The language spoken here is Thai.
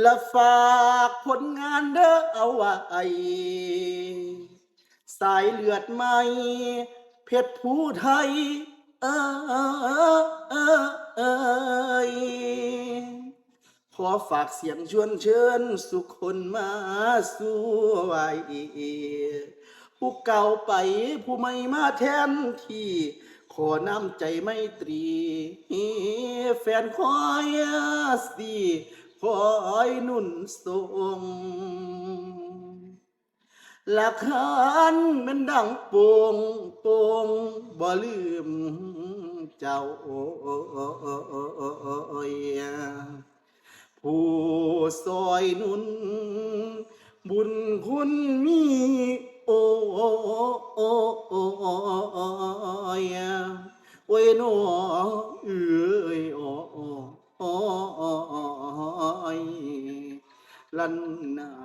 และฝากผลงานเด้อเอาไว้สายเลือดไหม เพชรผู้ไทย เออเออเอยขอฝากเสียงชวนเชิญ สุขคนมาสู่ไว้ผู้เก่าไปผู้ใหม่มาแทนที่ ขอน้ำใจไม่ตรี แฟนคอยสิ คอยนุ่นส่งหลักฐานมันดังโป่งโป่งบ่ลืมเจ้าโอ้ยผู้ซอยนุ่น บุญคุณมีโอ้โอ้โอ้ยโอ้ยน้อเอ้ยโอ้โอ้โอยลันนา